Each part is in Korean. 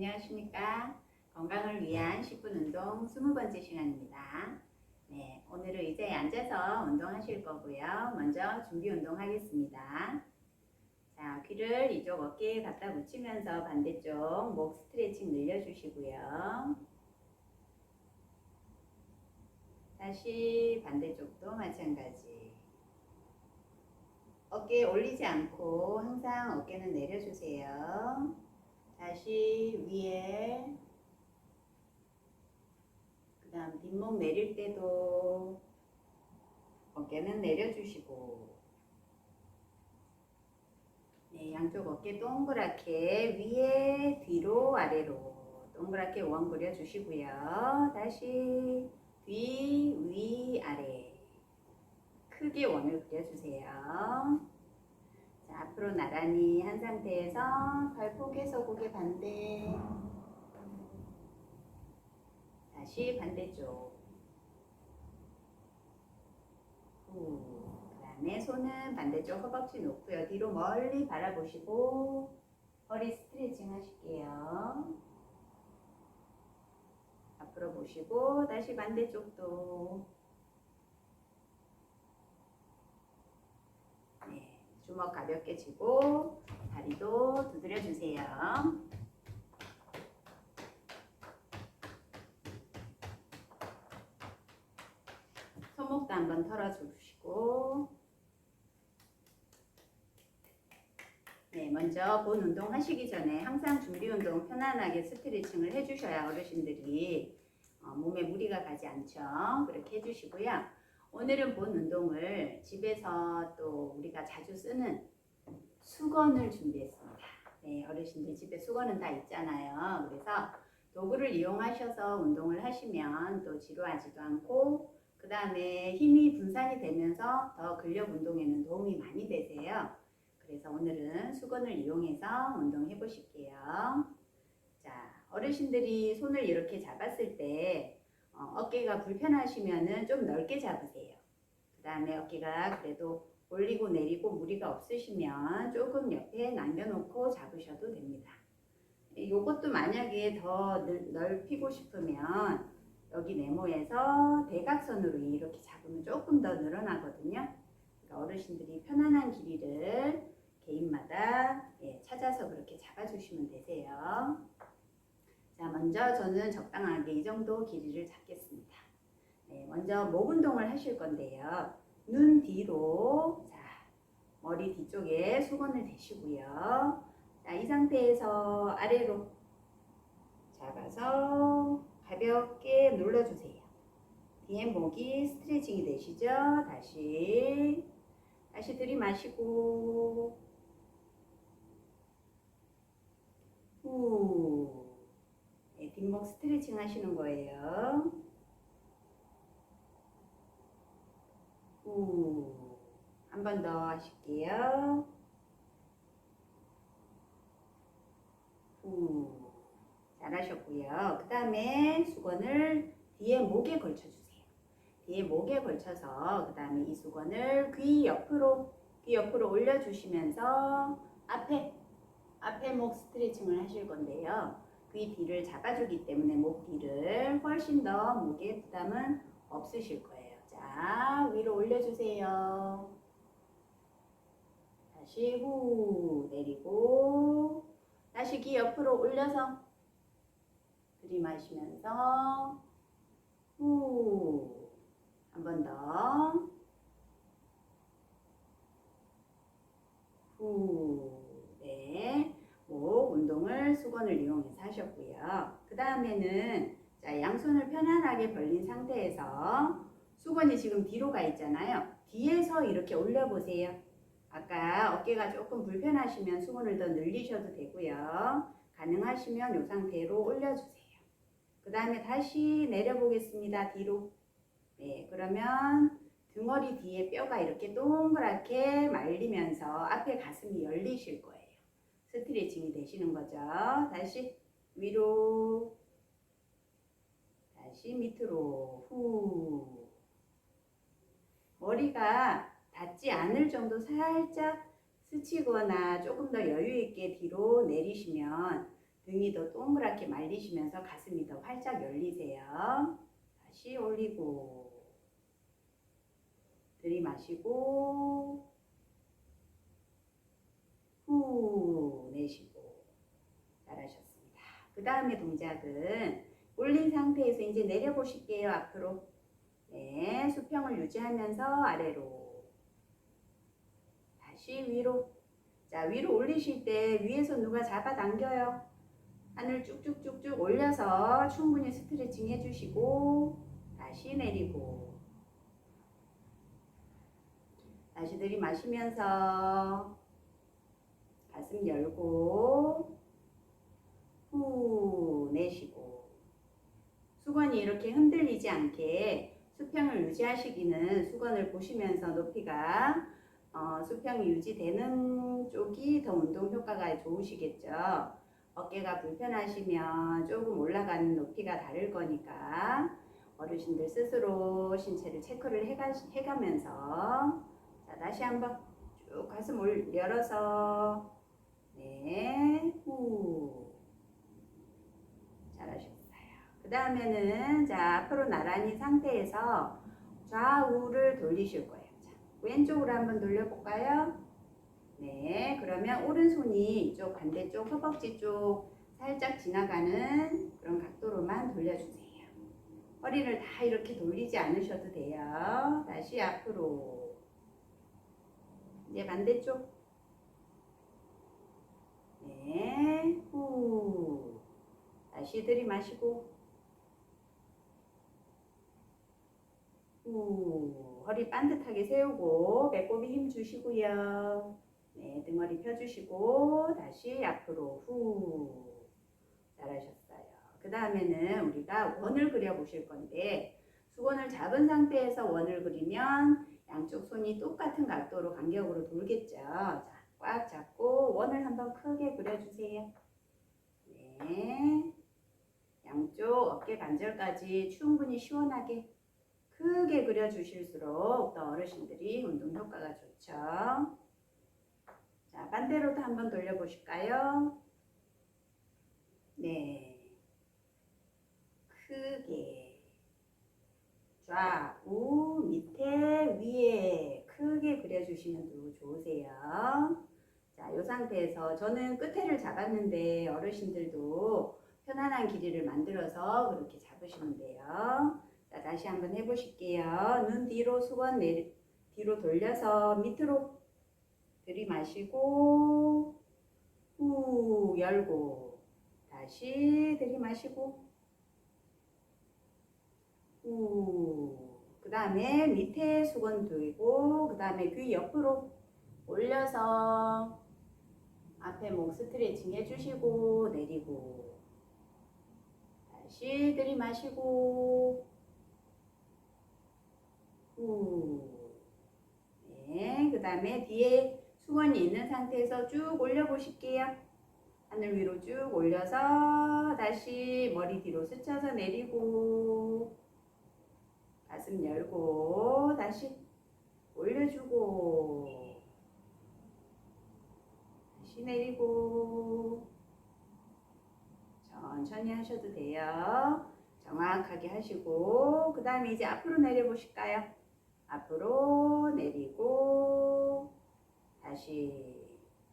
안녕하십니까. 건강을 위한 10분 운동 20번째 시간입니다. 네, 오늘은 의자에 앉아서 운동하실 거고요. 먼저 준비 운동 하겠습니다. 자, 귀를 이쪽 어깨에 갖다 붙이면서 반대쪽 목 스트레칭 늘려주시고요. 다시 반대쪽도 마찬가지. 어깨 올리지 않고 항상 어깨는 내려주세요. 다시 위에 그 다음 뒷목 내릴 때도 어깨는 내려주시고 네, 양쪽 어깨 동그랗게 위에 뒤로 아래로 동그랗게 원 그려주시고요. 다시 뒤, 위, 아래 크게 원을 그려주세요. 자, 앞으로 나란히 한 상태에서 발목에서 고개 반대. 다시 반대쪽. 후. 그 다음에 손은 반대쪽 허벅지 놓고요. 뒤로 멀리 바라보시고 허리 스트레칭 하실게요. 앞으로 보시고 다시 반대쪽도. 네, 주먹 가볍게 쥐고 다리도 두드려 주세요. 손목도 한번 털어주시고 네, 먼저 본 운동 하시기 전에 항상 준비 운동 편안하게 스트레칭을 해주셔야 어르신들이 어, 몸에 무리가 가지 않죠. 그렇게 해주시고요. 오늘은 본 운동을 집에서 또 우리가 자주 쓰는 수건을 준비했습니다. 네, 어르신들 집에 수건은 다 있잖아요. 그래서 도구를 이용하셔서 운동을 하시면 또 지루하지도 않고 그 다음에 힘이 분산이 되면서 더 근력 운동에는 도움이 많이 되세요. 그래서 오늘은 수건을 이용해서 운동해 보실게요. 자, 어르신들이 손을 이렇게 잡았을 때 어, 어깨가 불편하시면은 좀 넓게 잡으세요. 그 다음에 어깨가 그래도 올리고 내리고 무리가 없으시면 조금 옆에 남겨놓고 잡으셔도 됩니다. 이것도 만약에 더 늘- 넓히고 싶으면 여기 네모에서 대각선으로 이렇게 잡으면 조금 더 늘어나거든요. 그러니까 어르신들이 편안한 길이를 개인마다 예, 찾아서 그렇게 잡아주시면 되세요. 자, 먼저 저는 적당하게 이 정도 길이를 잡겠습니다. 네, 먼저 목 운동을 하실 건데요. 눈 뒤로, 자, 머리 뒤쪽에 수건을 대시고요. 자, 이 상태에서 아래로 잡아서 가볍게 눌러주세요. 뒤에 목이 스트레칭이 되시죠? 다시, 다시 들이마시고, 후. 네, 뒷목 스트레칭 하시는 거예요. 후. 한번 더 하실게요. 후. 잘하셨고요. 그 다음에 수건을 뒤에 목에 걸쳐주세요. 뒤에 목에 걸쳐서 그 다음에 이 수건을 귀 옆으로 귀 옆으로 올려주시면서 앞에 앞에 목 스트레칭을 하실 건데요. 귀 뒤를 잡아주기 때문에 목 뒤를 훨씬 더 목에 부담은 없으실 거예요. 자 위로 올려주세요. 다시 후 내리고 다시 귀 옆으로 올려서 들이마시면서 후 한 번 더. 후. 운동을 수건을 이용해서 하셨고요. 그 다음에는 자, 양손을 편안하게 벌린 상태에서 수건이 지금 뒤로 가 있잖아요. 뒤에서 이렇게 올려보세요. 아까 어깨가 조금 불편하시면 수건을 더 늘리셔도 되고요. 가능하시면 이 상태로 올려주세요. 그 다음에 다시 내려보겠습니다. 뒤로. 네, 그러면 등허리 뒤에 뼈가 이렇게 동그랗게 말리면서 앞에 가슴이 열리실 거예요. 스트레칭이 되시는 거죠. 다시 위로, 다시 밑으로, 후. 머리가 닿지 않을 정도 살짝 스치거나 조금 더 여유 있게 뒤로 내리시면 등이 더 동그랗게 말리시면서 가슴이 더 활짝 열리세요. 다시 올리고 들이마시고 후 내쉬고 잘하셨습니다. 그 다음에 동작은 올린 상태에서 이제 내려보실게요. 앞으로 네, 수평을 유지하면서 아래로 다시 위로 자 위로 올리실 때 위에서 누가 잡아당겨요. 하늘 쭉쭉쭉쭉 올려서 충분히 스트레칭 해주시고 다시 내리고 다시 들이마시면서 가슴 열고 후 내쉬고 수건이 이렇게 흔들리지 않게 수평을 유지하시기는 수건을 보시면서 높이가 어, 수평이 유지되는 쪽이 더 운동 효과가 좋으시겠죠. 어깨가 불편하시면 조금 올라가는 높이가 다를 거니까 어르신들 스스로 신체를 체크를 해가, 해가면서 자 다시 한번 쭉 가슴 올, 열어서 네 후 잘하셨어요. 그 다음에는 자 앞으로 나란히 상태에서 좌우를 돌리실 거예요. 자, 왼쪽으로 한번 돌려볼까요? 네, 그러면 오른손이 이쪽 반대쪽 허벅지 쪽 살짝 지나가는 그런 각도로만 돌려주세요. 허리를 다 이렇게 돌리지 않으셔도 돼요. 다시 앞으로. 이제 반대쪽. 네, 후. 다시 들이마시고. 후. 허리 반듯하게 세우고 배꼽에 힘 주시고요. 네, 등허리 펴주시고 다시 앞으로 후 잘하셨어요. 그 다음에는 우리가 원을 그려 보실 건데 수건을 잡은 상태에서 원을 그리면 양쪽 손이 똑같은 각도로 간격으로 돌겠죠. 자, 꽉 잡고 원을 한번 크게 그려주세요. 네, 양쪽 어깨 관절까지 충분히 시원하게 크게 그려주실수록 더 어르신들이 운동 효과가 좋죠. 자, 반대로도 한번 돌려보실까요? 네. 크게. 좌우, 밑에, 위에 크게 그려주시면 더 좋으세요. 자, 이 상태에서 저는 끝에를 잡았는데 어르신들도 편안한 길이를 만들어서 그렇게 잡으시면 돼요. 자, 다시 한번 해보실게요. 눈 뒤로 수건 내리, 뒤로 돌려서 밑으로 들이마시고 후 열고 다시 들이마시고 후그 다음에 밑에 수건 들고 그 다음에 귀 옆으로 올려서 앞에 목 스트레칭 해주시고 내리고 다시 들이마시고. 후. 네, 그 다음에 뒤에 수건이 있는 상태에서 쭉 올려보실게요. 하늘 위로 쭉 올려서 다시 머리 뒤로 스쳐서 내리고 가슴 열고 다시 올려주고 내리고 천천히 하셔도 돼요. 정확하게 하시고 그 다음에 이제 앞으로 내려 보실까요? 앞으로 내리고 다시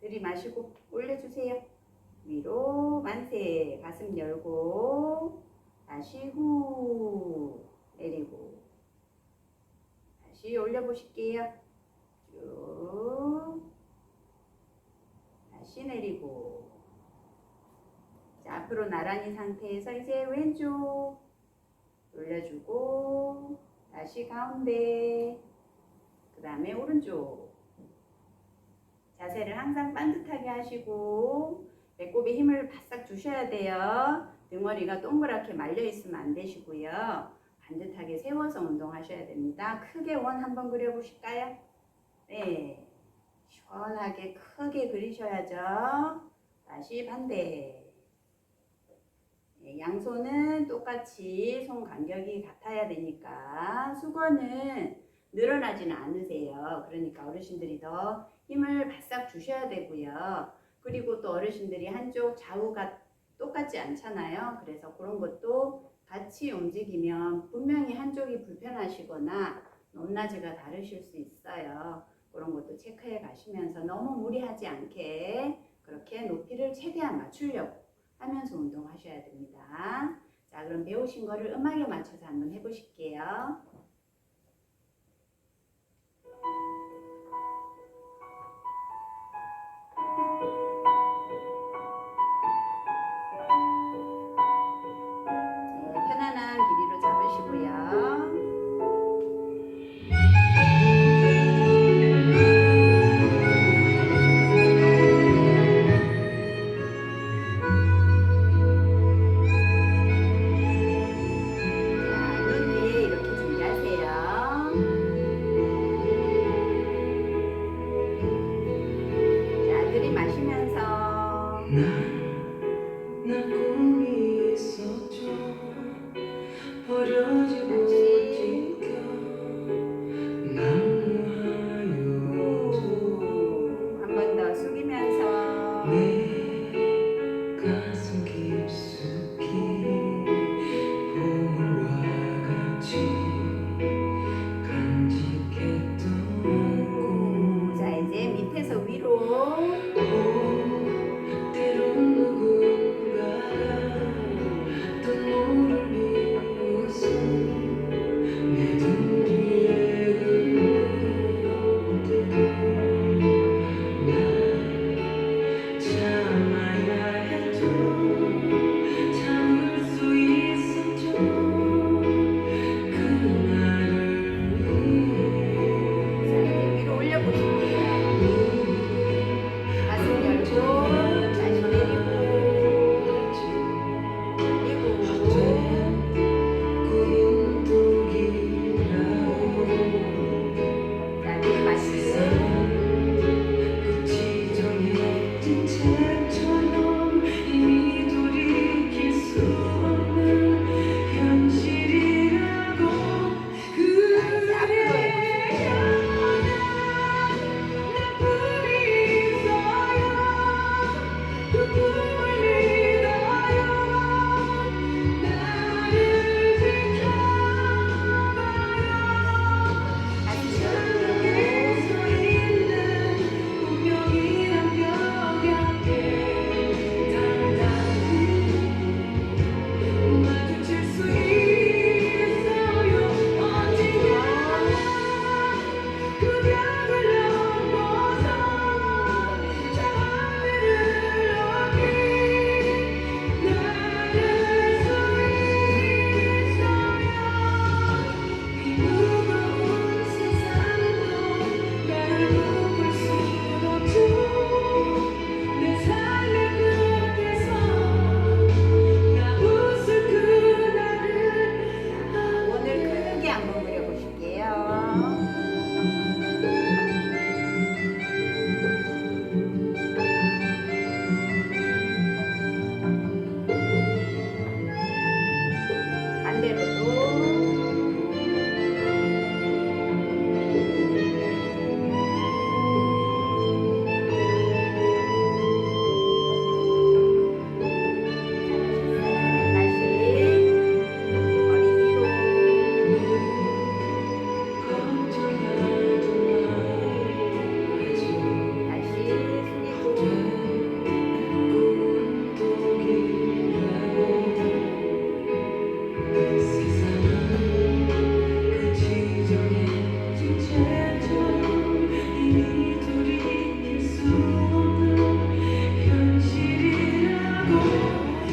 들이마시고 올려주세요. 위로 만세 가슴 열고 다시 후 내리고 다시 올려보실게요. 쭉 다시 내리고 자, 앞으로 나란히 상태에서 이제 왼쪽 올려주고 다시 가운데 그 다음에 오른쪽 자세를 항상 반듯하게 하시고 배꼽에 힘을 바싹 주셔야 돼요. 등허리가 동그랗게 말려 있으면 안 되시고요. 반듯하게 세워서 운동하셔야 됩니다. 크게 원 한번 그려보실까요? 네. 시원하게 크게 그리셔야죠. 다시 반대. 네, 양손은 똑같이 손 간격이 같아야 되니까 수건은 늘어나지는 않으세요. 그러니까 어르신들이 더 힘을 바싹 주셔야 되고요. 그리고 또 어르신들이 한쪽 좌우가 똑같지 않잖아요. 그래서 그런 것도 같이 움직이면 분명히 한쪽이 불편하시거나 높낮이가 다르실 수 있어요. 체크해 가시면서 너무 무리하지 않게 그렇게 높이를 최대한 맞추려고 하면서 운동하셔야 됩니다. 자, 그럼 배우신 거를 음악에 맞춰서 한번 해보실게요.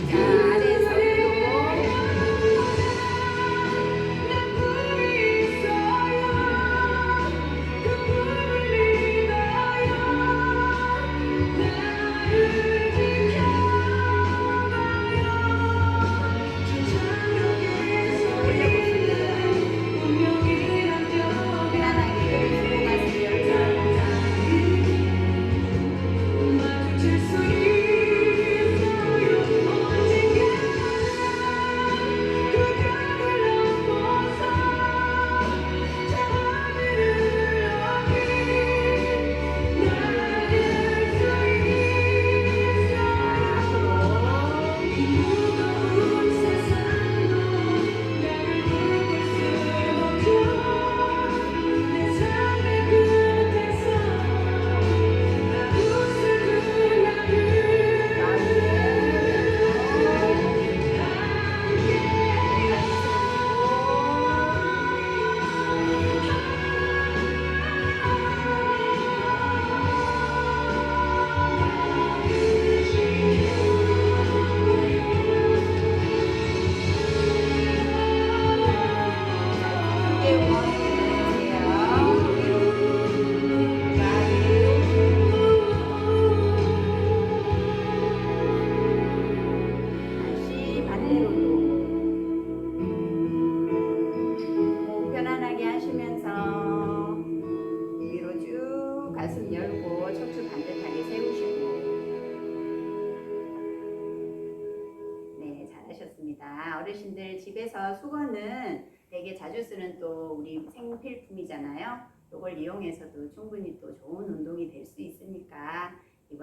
God.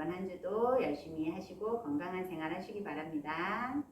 이번 한 주도 열심히 하시고 건강한 생활 하시기 바랍니다.